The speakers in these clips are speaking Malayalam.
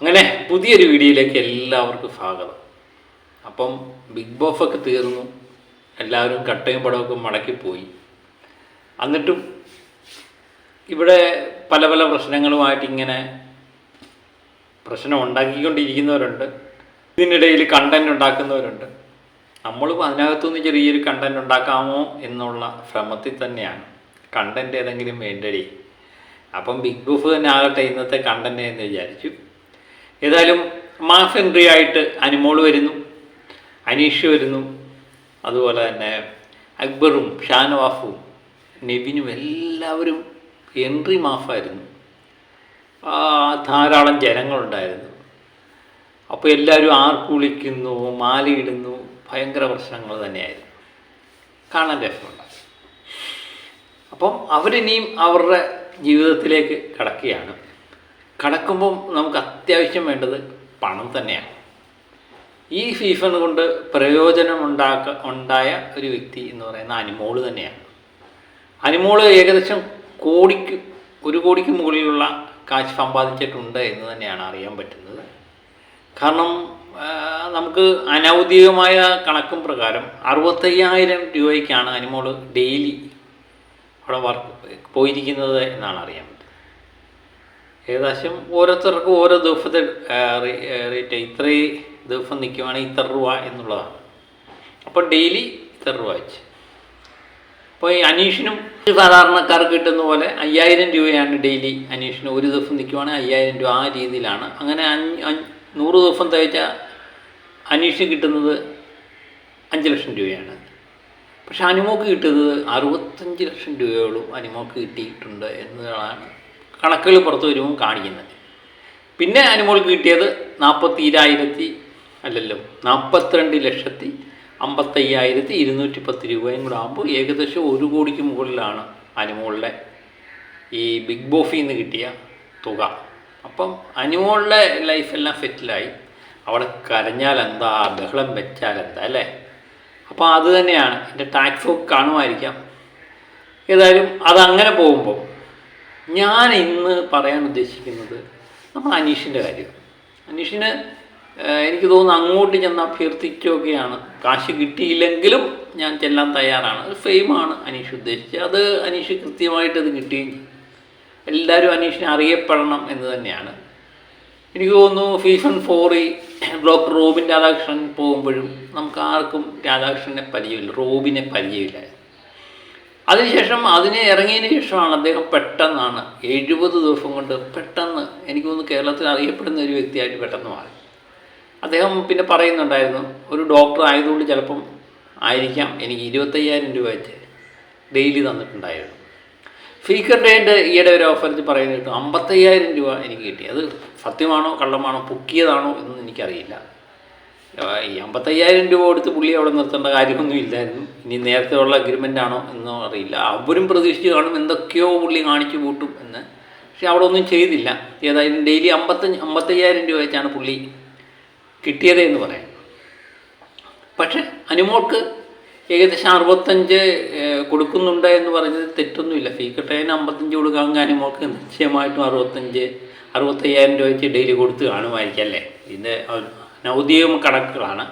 അങ്ങനെ പുതിയൊരു വീഡിയോയിലേക്ക് എല്ലാവർക്കും സ്വാഗതം. അപ്പം ബിഗ് ബോസ് ഒക്കെ തീർന്നു. എല്ലാവരും കട്ടയും പടമൊക്കെ മടക്കിപ്പോയി എന്നിട്ടും ഇവിടെ പല പല പ്രശ്നങ്ങളുമായിട്ട് ഇങ്ങനെ പ്രശ്നം ഉണ്ടാക്കിക്കൊണ്ടിരിക്കുന്നവരുണ്ട്. ഇതിനിടയിൽ കണ്ടന്റ് ഉണ്ടാക്കുന്നവരുണ്ട്. നമ്മളും അതിനകത്തുനിന്ന് ചെറിയൊരു കണ്ടന്റ് ഉണ്ടാക്കാമോ എന്നുള്ള ശ്രമത്തിൽ തന്നെയാണ്. കണ്ടന്റ് ഏതെങ്കിലും വേണ്ടടി. അപ്പം ബിഗ് ബോസ് തന്നെ ആകട്ടെ ഇന്നത്തെ കണ്ടന്റ് എന്ന് വിചാരിച്ചു. ഏതായാലും മാസ് എൻട്രി ആയിട്ട് അനിമോൾ വരുന്നു അനീഷ് വരുന്നു അതുപോലെ തന്നെ അക്ബറും ഷാനവാഫും നെബിനും എല്ലാവരും എൻട്രി മാഫായിരുന്നു. ധാരാളം ജനങ്ങളുണ്ടായിരുന്നു. അപ്പോൾ എല്ലാവരും ആർക്കുളിക്കുന്നു മാലയിടുന്നു ഭയങ്കര പ്രശ്നങ്ങൾ തന്നെയായിരുന്നു. കാണാൻ രസമുണ്ട്. അപ്പം അവരിനിയും അവരുടെ ജീവിതത്തിലേക്ക് കടക്കുകയാണ്. കടക്കുമ്പം നമുക്ക് അത്യാവശ്യം വേണ്ടത് പണം തന്നെയാണ്. ഈ സീസൺ കൊണ്ട് പ്രയോജനം ഉണ്ടാക്ക ഉണ്ടായ ഒരു വ്യക്തി എന്ന് പറയുന്ന അനിമോൾ തന്നെയാണ്. അനിമോൾ ഏകദേശം കോടിക്ക് ഒരു കോടിക്ക് മുകളിലുള്ള കാശ് സമ്പാദിച്ചിട്ടുണ്ട് എന്ന് തന്നെയാണ് അറിയാൻ പറ്റുന്നത്. കാരണം നമുക്ക് അനൗദ്യോഗികമായ കണക്കും പ്രകാരം അറുപത്തയ്യായിരം രൂപയ്ക്കാണ് അനിമോൾ ഡെയിലി അവിടെ വർക്ക് പോയിരിക്കുന്നത് എന്നാണ് അറിയാൻ ഏകദേശം ഓരോരുത്തർക്കും ഓരോ ദിവസത്തെ റേറ്റ് ഇത്രയും ദിവസം നിൽക്കുവാണെങ്കിൽ ഇത്ര രൂപ എന്നുള്ളതാണ്. അപ്പോൾ ഡെയിലി ഇത്ര രൂപ വെച്ച്. അപ്പോൾ ഈ അനീഷിനും സാധാരണക്കാർക്ക് കിട്ടുന്ന പോലെ അയ്യായിരം രൂപയാണ് ഡെയിലി അനീഷിന് ഒരു ദിവസം നിൽക്കുവാണെങ്കിൽ അയ്യായിരം രൂപ ആ രീതിയിലാണ്. അങ്ങനെ അഞ്ച് നൂറ് ദിവസം തയ്ച്ച അനീഷിന് കിട്ടുന്നത് അഞ്ച് ലക്ഷം രൂപയാണ്. പക്ഷെ അനുമോക്ക് കിട്ടുന്നത് അറുപത്തഞ്ച് ലക്ഷം രൂപയോളം അനുമോക്ക് കിട്ടിയിട്ടുണ്ട് എന്നതാണ് കണക്കുകൾ പുറത്തു വരുമ്പോൾ കാണിക്കുന്നത്. പിന്നെ അനുമോൾക്ക് കിട്ടിയത് നാൽപ്പത്തിരായിരത്തി അല്ലല്ലോ നാൽപ്പത്തിരണ്ട് ലക്ഷത്തി അമ്പത്തയ്യായിരത്തി ഇരുന്നൂറ്റി പത്ത് രൂപയും കൂടെ ആകുമ്പോൾ ഏകദേശം ഒരു കോടിക്ക് മുകളിലാണ് അനിമോളുടെ ഈ ബിഗ് ബോഫിൽ നിന്ന് കിട്ടിയ തുക. അപ്പം അനിമോളുടെ ലൈഫെല്ലാം സെറ്റിലായി അവിടെ കരഞ്ഞാൽ എന്താ ബഹളം വെച്ചാൽ എന്താ അല്ലേ? അപ്പോൾ അത് തന്നെയാണ്. എന്റെ ടാക്സ് ഒക്കെ കാണുമായിരിക്കാം. ഏതായാലും അതങ്ങനെ പോകുമ്പോൾ ഞാൻ ഇന്ന് പറയാൻ ഉദ്ദേശിക്കുന്നത് നമ്മൾ അനീഷിന്റെ കാര്യം. അനീഷിന് എനിക്ക് തോന്നുന്നു അങ്ങോട്ട് ചെന്ന് അഭ്യർത്ഥിക്കുകയാണ്. കാശ് കിട്ടിയില്ലെങ്കിലും ഞാൻ ചെല്ലാൻ തയ്യാറാണ്. ഒരു ഫെയിമാണ് അനീഷ് ഉദ്ദേശിച്ചത്. അത് അനീഷ് കൃത്യമായിട്ട് അത് കിട്ടുകയും എല്ലാവരും അനീഷിനെ അറിയപ്പെടണം എന്ന് തന്നെയാണ്. എനിക്ക് തോന്നുന്നു ഫീഫൺ ഫോറി ഡോക്ടർ റോബിൻ രാധാകൃഷ്ണൻ പോകുമ്പോഴും നമുക്ക് ആർക്കും രാധാകൃഷ്ണനെ പരിചയമില്ല. റോബിനെ പരിചയമില്ല. അതിനുശേഷം അതിനെ ഇറങ്ങിയതിന് ശേഷമാണ് അദ്ദേഹം പെട്ടെന്നാണ് എഴുപത് ദിവസം കൊണ്ട് പെട്ടെന്ന് എനിക്ക് തോന്നുന്നു കേരളത്തിൽ അറിയപ്പെടുന്ന ഒരു വ്യക്തിയായിട്ട് പെട്ടെന്ന് മാറി. അദ്ദേഹം പിന്നെ പറയുന്നുണ്ടായിരുന്നു ഒരു ഡോക്ടർ ആയതുകൊണ്ട് ചിലപ്പം ആയിരിക്കാം എനിക്ക് ഇരുപത്തയ്യായിരം രൂപ വെച്ച് ഡെയിലി തന്നിട്ടുണ്ടായിരുന്നു. ഫീക്കർ ഡേന്റെ ഈയിടെ ഒരു ഓഫറിൽ പറയുന്നത് കിട്ടും അമ്പത്തയ്യായിരം രൂപ എനിക്ക് കിട്ടി. അത് സത്യമാണോ കള്ളമാണോ പൊക്കിയതാണോ എന്ന് എനിക്കറിയില്ല. ഈ അമ്പത്തയ്യായിരം രൂപ കൊടുത്ത് പുള്ളി അവിടെ നിർത്തേണ്ട കാര്യമൊന്നും ഇല്ലായിരുന്നു. ഇനി നേരത്തെ ഉള്ള അഗ്രിമെന്റ് ആണോ എന്നോ അറിയില്ല. അവരും പ്രതീക്ഷിച്ച് കാണും എന്തൊക്കെയോ പുള്ളി കാണിച്ചു കൂട്ടും എന്ന്. പക്ഷെ അവിടെ ഒന്നും ചെയ്തില്ല. ഏതായാലും ഡെയിലി അമ്പത്തഞ്ച് അമ്പത്തയ്യായിരം രൂപ വെച്ചാണ് പുള്ളി കിട്ടിയത് എന്ന് പറയാം. പക്ഷെ അനുമോൾക്ക് ഏകദേശം അറുപത്തഞ്ച് കൊടുക്കുന്നുണ്ട് എന്ന് പറഞ്ഞത് തെറ്റൊന്നുമില്ല. ഫീ ഫീക്കട്ടേന് അമ്പത്തഞ്ച് കൊടുക്കാമെങ്കിൽ അനുമോൾക്ക് നിശ്ചയമായിട്ടും അറുപത്തഞ്ച് അറുപത്തയ്യായിരം രൂപ വെച്ച് ഡെയിലി കൊടുത്ത് കാണുമായിരിക്കും അല്ലേ? ഇതിന്റെ ഔദ്യോഗിക കണക്കുകളാണ്.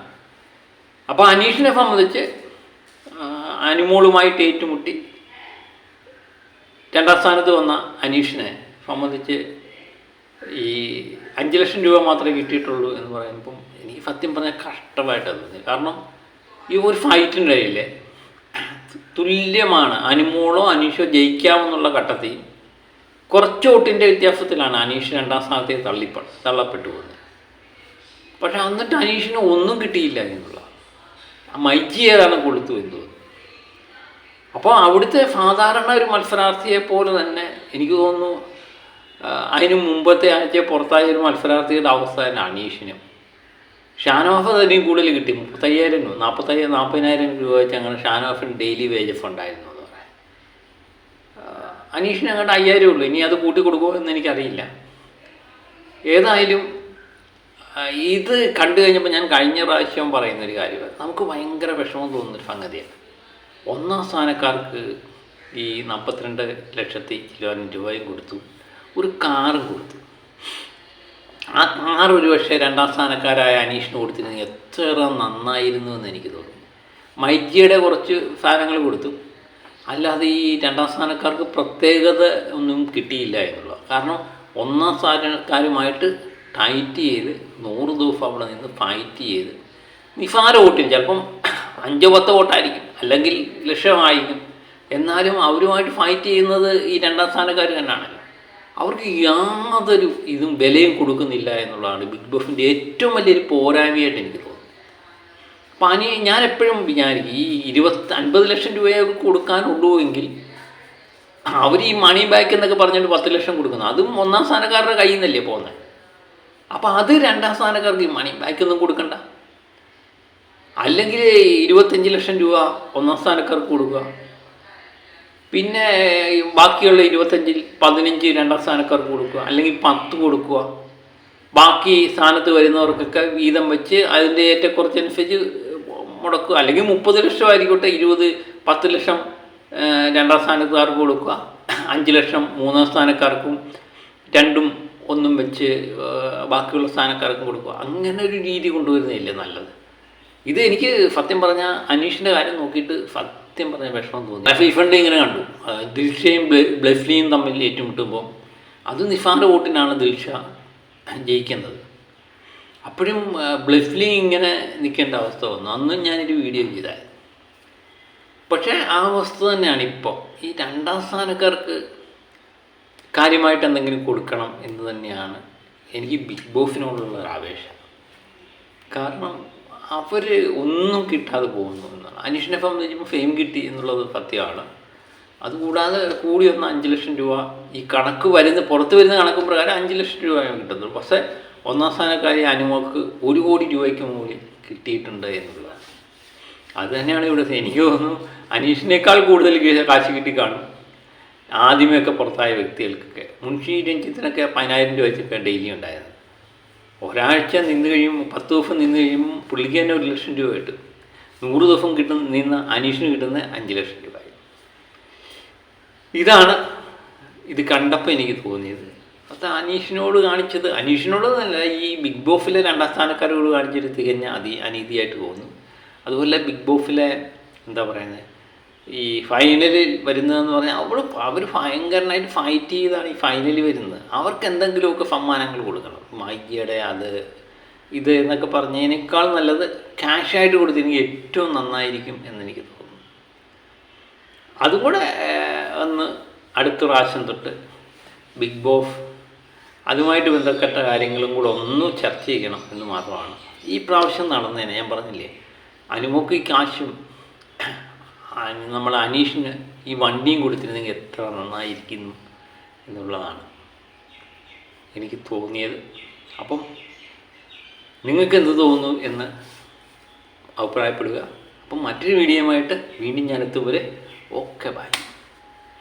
അപ്പോൾ അനീഷിനെ സംബന്ധിച്ച് അനുമോളുമായിട്ട് ഏറ്റുമുട്ടി. രണ്ടാം സ്ഥാനത്ത് വന്ന അനീഷിനെ സംബന്ധിച്ച് ഈ അഞ്ച് ലക്ഷം രൂപ മാത്രമേ കിട്ടിയിട്ടുള്ളൂ എന്ന് പറയുമ്പം എനിക്ക് സത്യം പറഞ്ഞാൽ കഷ്ടമായിട്ട് തോന്നി കാരണം ഈ ഒരു ഫൈറ്റിനിടയിൽ തുല്യമാണ് അനിമോളോ അനീഷോ ജയിക്കാമെന്നുള്ള ഘട്ടത്തിൽ കുറച്ച് വോട്ടിന്റെ വ്യത്യാസത്തിലാണ് അനീഷ് രണ്ടാം സ്ഥാനത്തേക്ക് തള്ളിപ്പ തള്ളപ്പെട്ടു പോകുന്നത്. പക്ഷെ എന്നിട്ട് അനീഷിന് ഒന്നും കിട്ടിയില്ല എന്നുള്ള. മൈജി ഏതാണ് കൊടുത്തു എന്ന്. തോന്നുന്നു അപ്പോൾ അവിടുത്തെ സാധാരണ ഒരു മത്സരാർത്ഥിയെ പോലെ തന്നെ എനിക്ക് തോന്നുന്നു അതിന് മുമ്പത്തെ ആഴ്ച പുറത്തായ ഒരു മത്സരാർത്ഥിയുടെ അവസ്ഥ തന്നെ അനീഷിനും. ഷാനോഫ് അതിനും കൂടുതൽ കിട്ടി. മുപ്പത്തയ്യായിരം രൂപ നാൽപ്പത്തയ്യായിരം നാൽപ്പതിനായിരം രൂപ വെച്ച് അങ്ങനെ ഷാനോഫിന് ഡെയിലി വേജസ് ഉണ്ടായിരുന്നു എന്ന് പറയാം. അനീഷിന് അങ്ങോട്ട് അയ്യായിരം ഉള്ളൂ. ഇനി അത് കൂട്ടി കൊടുക്കുമോ എന്ന് എനിക്കറിയില്ല. ഏതായാലും ഇത് കണ്ടു കഴിഞ്ഞപ്പോൾ ഞാൻ കഴിഞ്ഞ പ്രാവശ്യം പറയുന്ന ഒരു കാര്യമാണ്. നമുക്ക് ഭയങ്കര വിഷമം തോന്നുന്നൊരു സംഗതിയാണ്. ഒന്നാം സ്ഥാനക്കാർക്ക് ഈ നാൽപ്പത്തിരണ്ട് ലക്ഷത്തി ഇരുപതിനായിരം രൂപയും കൊടുത്തു. ഒരു കാറും കൊടുത്തു. ആ കാർ ഒരു പക്ഷേ രണ്ടാം സ്ഥാനക്കാരായ അനീഷിന് കൊടുത്തിരുന്നെങ്കിൽ എത്ര നന്നായിരുന്നു എന്ന് എനിക്ക് തോന്നുന്നു. മൈജിയുടെ കുറച്ച് സാധനങ്ങൾ കൊടുത്തു. അല്ലാതെ ഈ രണ്ടാം സ്ഥാനക്കാർക്ക് പ്രത്യേകത ഒന്നും കിട്ടിയില്ല എന്നുള്ളത് കാരണം ഒന്നാം സ്ഥാനക്കാരുമായിട്ട് ടൈറ്റ് ചെയ്ത് നൂറ് ദിവസം അവിടെ നിന്ന് ഫൈറ്റ് ചെയ്ത്. നിസാര വോട്ടിന് ചിലപ്പം അഞ്ചോ പത്തോ വോട്ടായിരിക്കും. അല്ലെങ്കിൽ ലക്ഷമായിരിക്കും എന്നാലും അവരുമായിട്ട് ഫൈറ്റ് ചെയ്യുന്നത് ഈ രണ്ടാം സ്ഥാനക്കാർ തന്നെയാണല്ലോ. അവർക്ക് യാതൊരു ഇതും വിലയും കൊടുക്കുന്നില്ല എന്നുള്ളതാണ് ബിഗ് ബോസിന്റെ ഏറ്റവും വലിയൊരു പോരായ്മയായിട്ട് എനിക്ക് തോന്നുന്നത്. അപ്പം അനി ഞാൻ എപ്പോഴും വിചാരിക്കും ഈ ഇരുപത്തി അൻപത് ലക്ഷം രൂപയൊക്കെ കൊടുക്കാനുള്ളൂ എങ്കിൽ അവർ ഈ മണി ബാക്ക് എന്നൊക്കെ പറഞ്ഞിട്ട് പത്ത് ലക്ഷം കൊടുക്കുന്നു. അതും ഒന്നാം സ്ഥാനക്കാരുടെ കയ്യിൽ നിന്നല്ലേ പോകുന്നത്. അപ്പോൾ അത് രണ്ടാം സ്ഥാനക്കാർക്ക് മണി ബാക്കിയൊന്നും കൊടുക്കണ്ട. അല്ലെങ്കിൽ ഇരുപത്തഞ്ച് ലക്ഷം രൂപ ഒന്നാം സ്ഥാനക്കാർക്ക് കൊടുക്കുക. പിന്നെ ബാക്കിയുള്ള ഇരുപത്തഞ്ചിൽ പതിനഞ്ച് രണ്ടാം സ്ഥാനക്കാർക്ക് കൊടുക്കുക. അല്ലെങ്കിൽ പത്ത് കൊടുക്കുക. ബാക്കി സ്ഥാനത്ത് വരുന്നവർക്കൊക്കെ വീതം വെച്ച് അതിന്റെ ഏറ്റക്കുറച്ചനുസരിച്ച് മുടക്കുക. അല്ലെങ്കിൽ മുപ്പത് ലക്ഷം ആയിക്കോട്ടെ ഇരുപത് പത്ത് ലക്ഷം രണ്ടാം സ്ഥാനക്കാർക്ക് കൊടുക്കുക. അഞ്ച് ലക്ഷം മൂന്നാം സ്ഥാനക്കാർക്കും രണ്ടും ഒന്നും വെച്ച് ബാക്കിയുള്ള സ്ഥാനക്കാർക്കും കൊടുക്കുക. അങ്ങനെ ഒരു രീതി കൊണ്ടുവരുന്നില്ലേ നല്ലത്. ഇത് എനിക്ക് സത്യം പറഞ്ഞാൽ അനീഷിന്റെ കാര്യം നോക്കിയിട്ട് സത്യം പറഞ്ഞ വിഷമം തോന്നി. ഫീഫണ്ട് ഇങ്ങനെ കണ്ടു. ദിൽഷയും ബ്ല- ബ്ലഫ്ലിയും തമ്മിൽ ഏറ്റുമുട്ടുമ്പോൾ അത് നിഫാന്റെ വോട്ടിനാണ് ദിൽഷ ജയിക്കുന്നത്. അപ്പോഴും ബ്ലഫ്ലി ഇങ്ങനെ നിൽക്കേണ്ട അവസ്ഥ വന്നു. അന്നും ഞാനൊരു വീഡിയോ ചെയ്തായിരുന്നു. പക്ഷേ ആ അവസ്ഥ തന്നെയാണ് ഇപ്പോൾ ഈ രണ്ടാം സ്ഥാനക്കാർക്ക് കാര്യമായിട്ട് എന്തെങ്കിലും കൊടുക്കണം എന്ന് തന്നെയാണ് എനിക്ക് ബിഗ് ബോസിനോടുള്ള ഒരു ആവേശം. കാരണം അവർ ഒന്നും കിട്ടാതെ പോകുന്നു എന്നാണ്. അനീഷിനെ സംബന്ധിച്ചപ്പോൾ ഫെയിം കിട്ടി എന്നുള്ളത് സത്യമാണ്. അതുകൂടാതെ കൂടി വന്ന അഞ്ച് ലക്ഷം രൂപ ഈ കണക്ക് വരുന്ന പുറത്ത് വരുന്ന കണക്ക് പ്രകാരം അഞ്ച് ലക്ഷം രൂപയാണ് കിട്ടുന്നത് പക്ഷേ ഒന്നാം സ്ഥാനക്കാരി അനുമോക്ക് ഒരു കോടി രൂപയ്ക്ക് മുകളിൽ കിട്ടിയിട്ടുണ്ട് എന്നുള്ളതാണ്. അത് തന്നെയാണ് ഇവിടെ എനിക്ക് തോന്നുന്നു. അനീഷിനേക്കാൾ കൂടുതൽ കാശ് കിട്ടി കാണും. ആദ്യമൊക്കെ പുറത്തായ വ്യക്തികൾക്കൊക്കെ മുൻഷി രഞ്ജിത്തിനൊക്കെ പതിനായിരം രൂപ വെച്ചൊക്കെ ഡെയിലി ഉണ്ടായിരുന്നു ഒരാഴ്ച നിന്ന് കഴിയുമ്പോൾ പത്ത് ദിവസം നിന്ന് കഴിയുമ്പോൾ പുള്ളിക്ക് തന്നെ ഒരു ലക്ഷം രൂപ കിട്ടും. നൂറ് ദിവസം കിട്ടുന്ന നിന്ന് അനീഷിന് കിട്ടുന്ന അഞ്ച് ലക്ഷം രൂപ. ഇതാണ് ഇത് കണ്ടപ്പോൾ എനിക്ക് തോന്നിയത്. അത് അനീഷിനോട് കാണിച്ചത് അനീഷിനോട് ഈ ബിഗ് ബോസിലെ രണ്ടാം സ്ഥാനക്കാരോട് കാണിച്ചൊരു തികഞ്ഞ അതി അനീതിയായിട്ട് തോന്നുന്നു അതുപോലെ ബിഗ് ബോസിലെ എന്താ പറയുന്നത് ഈ ഫൈനലിൽ വരുന്നതെന്ന് പറഞ്ഞാൽ അവൾ അവർ ഭയങ്കരനായിട്ട് ഫൈറ്റ് ചെയ്താണ് ഈ ഫൈനലിൽ വരുന്നത്. അവർക്ക് എന്തെങ്കിലുമൊക്കെ സമ്മാനങ്ങൾ കൊടുക്കണം. മൈജിയുടെ അത് ഇത് എന്നൊക്കെ പറഞ്ഞതിനേക്കാൾ നല്ലത് ക്യാഷായിട്ട് കൊടുത്തിരുന്നെങ്കിൽ ഏറ്റവും നന്നായിരിക്കും എന്നെനിക്ക് തോന്നുന്നു. അതുകൂടെ ഒന്ന് അടുത്ത പ്രാവശ്യം തൊട്ട് ബിഗ് ബോസ് അതുമായിട്ട് ബന്ധപ്പെട്ട കാര്യങ്ങളും കൂടെ ഒന്ന് ചർച്ച ചെയ്യണം എന്ന് മാത്രമാണ്. ഈ പ്രാവശ്യം നടന്നതിനെ ഞാൻ പറഞ്ഞില്ലേ അനുമോക്ക് ഈ കാശും നമ്മൾ അനീഷിന് ഈ വണ്ടിയും കൊടുത്തിരുന്നെങ്കിൽ എത്ര നന്നായിരിക്കുന്നു എന്നുള്ളതാണ് എനിക്ക് തോന്നിയത്. അപ്പം നിങ്ങൾക്ക് എന്ത് തോന്നുന്നു എന്ന് അഭിപ്രായപ്പെടുക. അപ്പം മറ്റൊരു വീഡിയോയുമായിട്ട് വീണ്ടും ഞാൻ എത്തും വരെ. Okay bye.